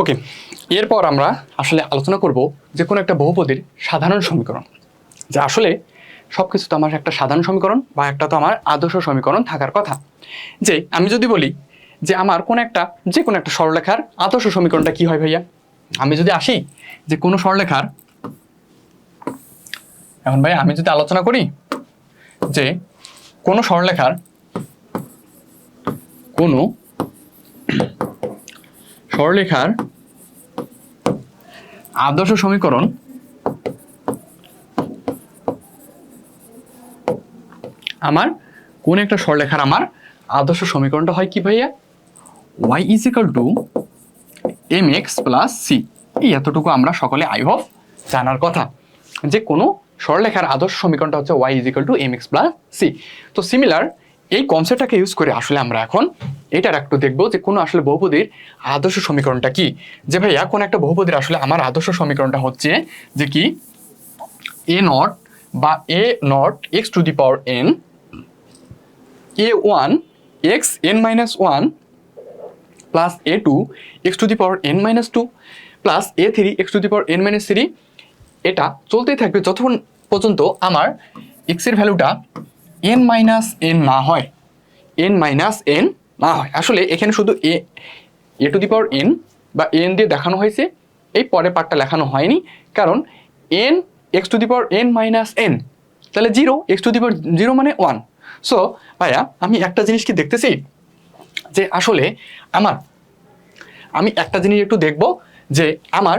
ওকে এরপর আমরা আসলে আলোচনা করব যে কোনো একটা বহুপদীর সাধারণ সমীকরণ, যা আসলে সব কিছু তো আমার একটা সাধারণ সমীকরণ বা একটা তো আমার আদর্শ সমীকরণ থাকার কথা। যে আমি যদি বলি যে আমার কোন একটা যে কোনো একটা সরলরেখার আদর্শ সমীকরণটা কি হয় ভাইয়া? আমি যদি আসি যে কোনো সরলরেখার, এখন ভাই আমি যদি আলোচনা করি যে কোনো সরলরেখার কোনো সরলরেখার আদর্শ সমীকরণ আমার, কোন একটা সরলরেখার আমার আদর্শ সমীকরণটা হয় কি ভাইয়া? Y is equal to m x plus c এই এতটুকু আমরা সকলে আই হোপ জানার কথা। যে কোনো সরলরেখার আদর্শ সমীকরণটা হচ্ছে y is equal to m x plus c তো সিমিলার এই কনসেপ্টটাকে ইউজ করে আসলে আমরা এখন এটার একটু দেখব যে কোনো আসলে বহুপদীর আদর্শ সমীকরণটা কি? যে ভাইয়া, কোন একটা বহুপদীর আসলে আমার আদর্শ সমীকরণটা হচ্ছে যে কি? এ নট বা a naught x to the power n a one x n minus one plus a two x to the power n minus two plus a three x to the power n minus three এটা চলতেই থাকবে যতক্ষণ পর্যন্ত আমার এক্সের ভ্যালুটা N minus N না হয়। এন মাইনাস এন না হয় আসলে এখানে শুধু a a to the power n বা এন দিয়ে দেখানো হয়েছে, এই পরের পার্টটা লেখানো হয়নি, কারণ n x to the power n minus n তাহলে zero x to the power zero মানে ওয়ান সো ভাইয়া, আমি একটা জিনিস কি দেখতেছি যে আসলে আমার, আমি একটা জিনিস একটু দেখব, যে আমার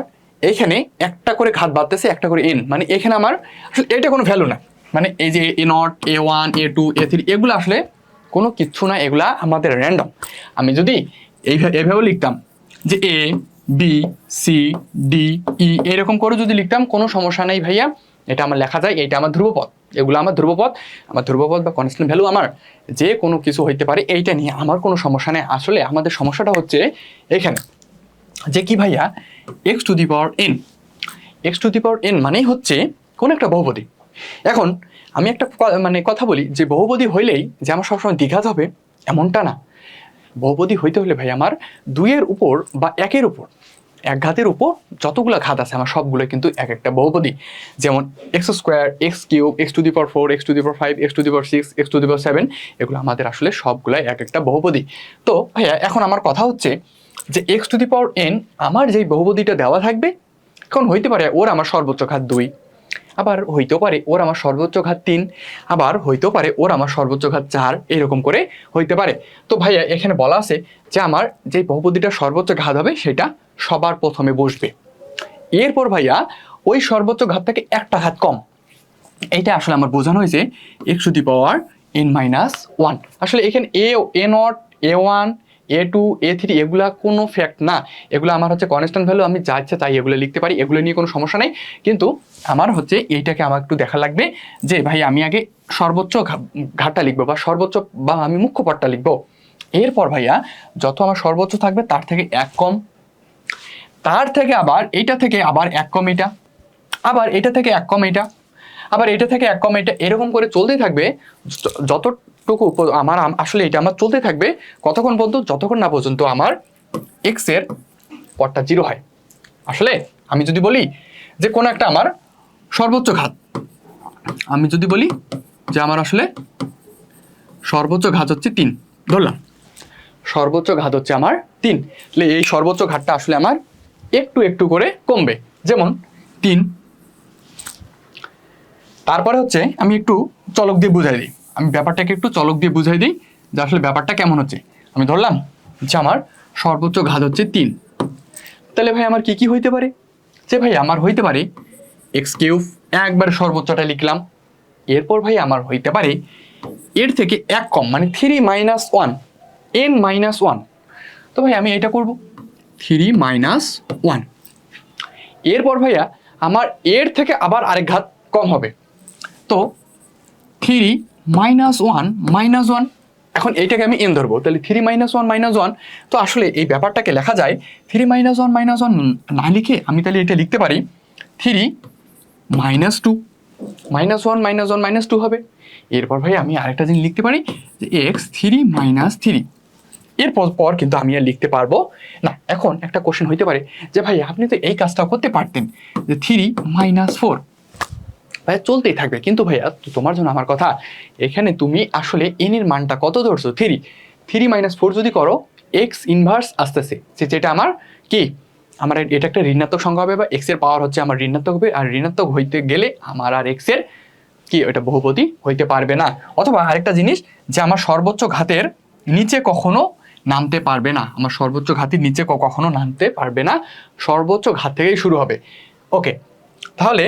এইখানে একটা করে ঘাত বাড়তেছে, একটা করে এন মানে এখানে আমার, আসলে এটা কোনো ভ্যালু না। মানে এই যে a naught a one a two a three এগুলো আসলে কোনো কিচ্ছু না, এগুলা আমাদের র্যান্ডম আমি যদি এইভাবে লিখতাম যে a b c d e এরকম করে যদি লিখতাম, কোনো সমস্যা নেই ভাইয়া। এটা আমার লেখা যায় এটা আমার ধ্রুবপদ। এগুলো আমার ধ্রুবপদ। আমার ধ্রুবপদ বা কনস্ট্যান্ট ভ্যালু আমার যে কোনো কিছু হইতে পারে, এইটা নিয়ে আমার কোনো সমস্যা নেই। আসলে আমাদের সমস্যাটা হচ্ছে এখানে। যে কি ভাইয়া? X to the power n x to the power n মানেই হচ্ছে কোন একটা বহুপদী। এখন আমি একটা মানে কথা বলি, যে বহুপদী হইলেই যে আমার সবসময় দ্বিঘাত হবে, এমনটা না। বহুপদী হইতে হলে ভাই, আমার দুইয়ের উপর বা একের উপর, এক ঘাতের উপর যতগুলো ঘাত আছে, আমার সবগুলো কিন্তু এক একটা বহুপদী। যেমন x square x cube x to the power four x to the power five x to the power six x to the power seven এগুলো আমাদের আসলে সবগুলাই এক একটা বহুপদী। তো ভাইয়া, এখন আমার কথা হচ্ছে যে x to the power n আমার যেই বহুপদীটা দেওয়া থাকবে, এখন হইতে পারে ওর আমার সর্বোচ্চ ঘাত দুই। আবার হইতেও পারে ওর আমার সর্বোচ্চ ঘাত তিন, আবার হইতেও পারে ওর আমার সর্বোচ্চ ঘাত চার, এরকম করে হইতে পারে। তো ভাইয়া, এখানে বলা আছে যে আমার যে বহুপদীটা সর্বোচ্চ ঘাত হবে সেটা সবার প্রথমে বসবে। এরপর ভাইয়া, ওই সর্বোচ্চ ঘাত থেকে একটা ঘাত কম। এইটা আসলে আমার বোঝানো হয়েছে x the power n minus one. আসলে এখানে a a naught, a one a two a three এগুলা কোনো ফ্যাক্ট না। এগুলো আমার হচ্ছে কনস্ট্যান্ট ভ্যালু আমি যা ইচ্ছা তাই এগুলো লিখতে পারি, এগুলো নিয়ে কোনো সমস্যা নেই। কিন্তু আমার হচ্ছে এইটাকে আমার একটু দেখা লাগবে যে, ভাই, আমি আগে সর্বোচ্চ ঘাটটা লিখব বা সর্বোচ্চ বা আমি মুখ্য পাঠটা লিখব। এরপর ভাইয়া, যত আমার সর্বোচ্চ থাকবে, তার থেকে এক কম। তার থেকে আবার এইটা থেকে আবার এক কম এটা আবার এটা থেকে এক কম এটা আবার এটা থেকে এক কম এটা এরকম করে চলতেই থাকবে। য- প- আমার আসলে এটা আমার চলতে থাকবে কতক্ষণ পর্যন্ত? যতক্ষণ না পর্যন্ত আমার এক্সের পরটা জিরো হয়। আসলে আমি যদি বলি যে কোনো একটা আমার সর্বোচ্চ ঘাত, আমি যদি বলি যে আমার আসলে সর্বোচ্চ ঘাত হচ্ছে তিন, ধরলাম। সর্বোচ্চ ঘাত হচ্ছে আমার তিন, তাহলে এই সর্বোচ্চ ঘাতটা আসলে আমার একটু একটু করে কমবে। যেমন তিন, তারপরে হচ্ছে আমি একটু চলক দিয়ে বুঝাই দিই। আমি ব্যাপারটাকে একটু চলক দিয়ে বুঝাই দিই যে আসলে ব্যাপারটা কেমন হচ্ছে। আমি ধরলাম যে আমার সর্বোচ্চ ঘাত হচ্ছে তিন। তাহলে ভাই আমার কি কি হইতে পারে? যে ভাই আমার হইতে পারে এক্স কিউব একবারে সর্বোচ্চটা লিখলাম। এরপর ভাই আমার হইতে পারে এর থেকে এক কম মানে three minus one n minus one তো ভাই আমি এটা করব। থ্রি মাইনাস ওয়ান এরপর ভাইয়া আমার এর থেকে আবার আরেক ঘাত কম হবে। তো three minus one minus one এখন এইটাকে আমি এন ধরবো। তাহলে three minus one minus one তো আসলে এই ব্যাপারটাকে লেখা যায় three minus one minus one না লিখে আমি তাহলে এটা লিখতে পারি three minus two minus one minus one minus two হবে। এরপর ভাই আমি আরেকটা জিনিস লিখতে পারি, যে এক্স থ্রি মাইনাস থ্রি এরপর, পর কিন্তু আমি আর লিখতে পারব না। এখন একটা কোশ্চেন হইতে পারে, যে ভাই আপনি তো এই কাজটা করতে পারতেন, যে থ্রি মাইনাস ফোর ভাইয়া চলতেই থাকবে। কিন্তু ভাইয়া তোমার জন্য আমার কথা, এখানে তুমি আসলে এন এর মানটা কত ধরছো? থ্রি থ্রি মাইনাস ফোর যদি করো এক্স ইনভার্স আসতেছে। সে যেটা আমার কি? আমার এটা একটা ঋণাত্মক সংখ্যা হবে বা এক্সের পাওয়ার হচ্ছে আমার ঋণাত্মক হবে, আর ঋণাত্মক হইতে গেলে আমার আর এক্সের কি? ওটা বহুপতি হইতে পারবে না। অথবা আরেকটা জিনিস, যে আমার সর্বোচ্চ ঘাতের নিচে কখনো নামতে পারবে না। আমার সর্বোচ্চ ঘাতের নিচে কখনো নামতে পারবে না। সর্বোচ্চ ঘাত থেকেই শুরু হবে। ওকে তাহলে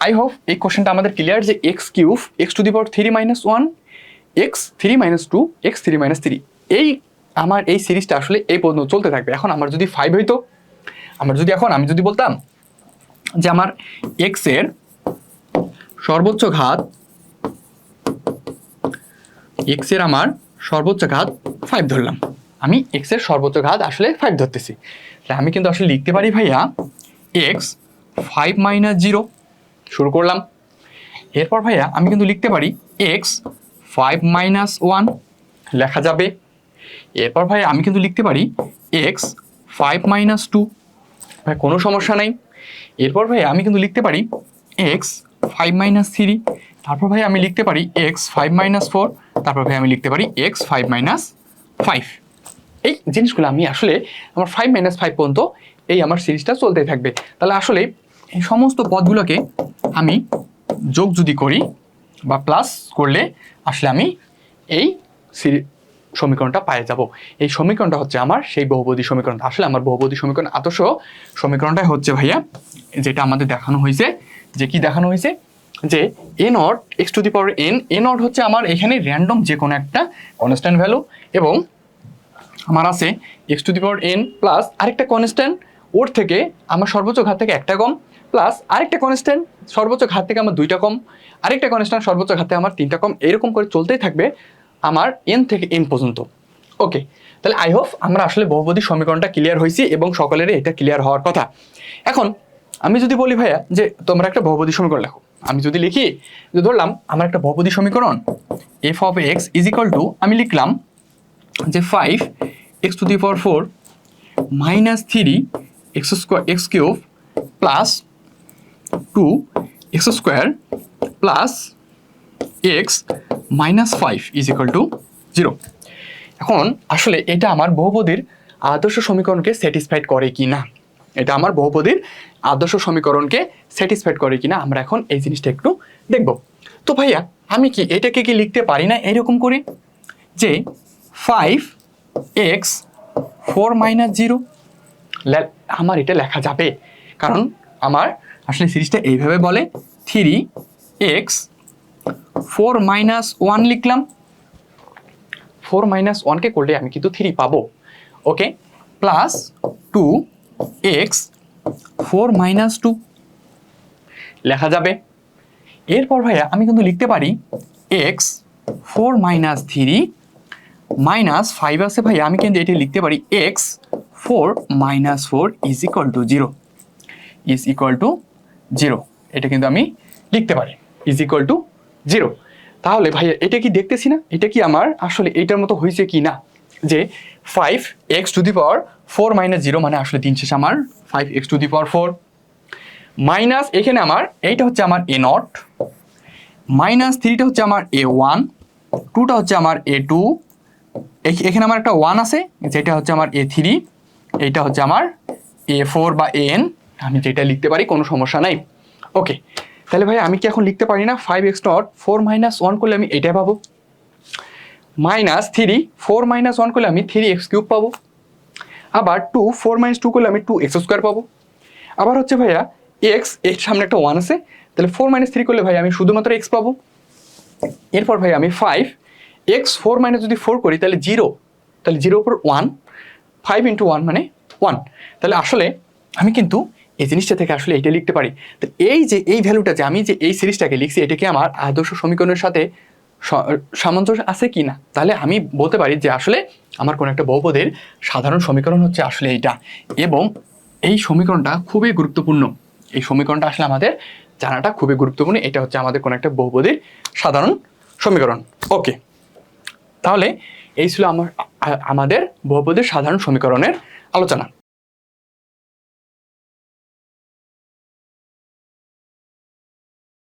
আই হোপ এই কোশ্চেনটা আমাদের ক্লিয়ার যে x cube x to the power three minus one x three minus two x three minus three. এই আমার এই সিরিজটা আসলে এই পর্যন্ত চলতে থাকবে। এখন আমার যদি ফাইভ হইতো, আমার যদি এখন আমি যদি বলতাম যে আমার এক্সের সর্বোচ্চ ঘাত এক্সের আমার সর্বোচ্চ ঘাত ফাইভ ধরলাম। আমি এক্সের সর্বোচ্চ ঘাত আসলে ফাইভ ধরতেছি। তাহলে আমি কিন্তু আসলে লিখতে পারি ভাইয়া এক্স ফাইভ মাইনাস জিরো শুরু করলাম। এরপর ভাইয়া, আমি কিন্তু লিখতে পারি এক্স ফাইভ মাইনাস ওয়ান লেখা যাবে। এরপর ভাই আমি কিন্তু লিখতে পারি এক্স ফাইভ মাইনাস টু ভাই কোনো সমস্যা নাই। এরপর ভাই আমি কিন্তু লিখতে পারি এক্স ফাইভ মাইনাস থ্রি তারপর ভাই আমি লিখতে পারি এক্স ফাইভ মাইনাস ফোর তারপর ভাই আমি লিখতে পারি এক্স ফাইভ মাইনাস ফাইভ এই জিনিসগুলো আমি আসলে আমার ফাইভ মাইনাস ফাইভ পর্যন্ত এই আমার সিরিজটা চলতেই থাকবে। তাহলে আসলে এই সমস্ত পদগুলোকে আমি যোগ যদি করি বা প্লাস করলে আসলে আমি এই সমীকরণটা পেয়ে যাব। এই সমীকরণটা হচ্ছে আমার সেই বহুপদী সমীকরণ। আসলে আমার বহুপদী সমীকরণ আদর্শ সমীকরণটাই হচ্ছে ভাইয়া, যেটা আমাদের দেখানো হয়েছে। যে কি দেখানো হয়েছে? যে a naught x to the power n a naught হচ্ছে আমার এখানে র্যান্ডম যে কোনো একটা কনস্ট্যান্ট ভ্যালু এবং আমার আছে x to the power n plus আরেকটা কনস্ট্যান্ট ওর থেকে আমার সর্বোচ্চ ঘাত থেকে একটা কম। প্লাস আরেকটা কনস্ট্যান্ট সর্বোচ্চ ঘাত থেকে আমার দুইটা কম। আরেকটা কনস্ট্যান্ট সর্বোচ্চ ঘাত আমার তিনটা কম। এরকম করে চলতেই থাকবে আমার এন থেকে এন পর্যন্ত। ওকে তাহলে আই হোপ আমরা আসলে বহুপদী সমীকরণটা ক্লিয়ার হয়েছি এবং সকলেরই এটা ক্লিয়ার হওয়ার কথা। এখন, আমি যদি বলি ভাইয়া যে তোমরা একটা বহুপদী সমীকরণ লেখো। আমি যদি লিখি যে ধরলাম আমার একটা বহুপদী সমীকরণ f of x is equal to আমি লিখলাম যে five x to the power four minus three x square x cube plus two x square plus x minus five is equal to zero. এখন আসলে এটা আমার বহুপদীর আদর্শ সমীকরণকে স্যাটিসফাইড করে কি না এটা আমার বহুপদীর আদর্শ সমীকরণকে স্যাটিসফাইড করে কিনা? আমরা এখন এই জিনিসটা একটু দেখব। তো ভাইয়া, আমি কি এটাকে কি লিখতে পারি না এরকম করে? যে five x four minus zero আমার এটা লেখা যাবে। কারণ আমার আসলে সিরিজটা এইভাবে বলে। Three x, four minus one লিখলাম। ফোর মাইনাস ওয়ানকে করলে আমি কিন্তু থ্রি পাবো। Okay? Plus two x, four minus two. লেখা যাবে। এরপর ভাইয়া আমি কিন্তু লিখতে পারি x, four minus three minus five আছে ভাইয়া। আমি কিন্তু এটি লিখতে পারি x, four minus four is equal to zero. Is equal to zero. এটা কিন্তু আমি লিখতে পারি। ইজ ইকুয়াল টু জিরো তাহলে ভাইয়া, এটা কি দেখতেছি না? এটা কি আমার? আসলে এটার মতো হয়েছে কি না? যে five x to the power four minus zero মানে আসলে দিন শেষে আমার five x to the power four minus এখানে আমার, এইটা হচ্ছে আমার এ নট মাইনাস থ্রিটা হচ্ছে আমার এ ওয়ান টুটা হচ্ছে আমার এ টু এখানে আমার একটা ওয়ান আছে, যেটা হচ্ছে আমার এ থ্রি এইটা হচ্ছে আমার এ ফোর বা এ এন আমি যেটা লিখতে পারি, কোনো সমস্যা নাই। ওকে তাহলে ভাই, আমি কি এখন লিখতে পারি না? Five x naught four minus one করলে আমি এটাই পাবো। Minus three four minus one করলে আমি থ্রি এক্স কিউব পাবো। আবার টু ফোর মাইনাস টু করলে আমি টু এক্স স্কোয়ার পাবো। আবার হচ্ছে ভাইয়া এক্সের সামনে একটা ওয়ান আছে। তাহলে ফোর মাইনাস থ্রি করলে ভাই, আমি শুধুমাত্র এক্স পাবো। এরপর ভাই, আমি ফাইভ এক্স ফোর মাইনাস যদি ফোর করি, তাহলে জিরো তাহলে জিরোর উপর ওয়ান ফাইভ ইন্টু ওয়ান মানে ওয়ান তাহলে আসলে আমি কিন্তু এই জিনিসটা থেকে আসলে এটা লিখতে পারি। তো এই যে, এই ভ্যালুটা যে, আমি যে, এই সিরিজটাকে লিখছি এটা কি আমার আদর্শ সমীকরণের সাথে সামঞ্জস্য আছে কি না? তাহলে আমি বলতে পারি যে, আসলে আমার কোনো একটা বহুপদের সাধারণ সমীকরণ হচ্ছে আসলে এইটা। এবং এই সমীকরণটা খুবই গুরুত্বপূর্ণ। এই সমীকরণটা আসলে আমাদের জানাটা খুবই গুরুত্বপূর্ণ। এটা হচ্ছে আমাদের কোনো একটা বহুপদীর সাধারণ সমীকরণ। ওকে। তাহলে এই ছিল আমার আমাদের বহুপদীর সাধারণ সমীকরণের আলোচনা।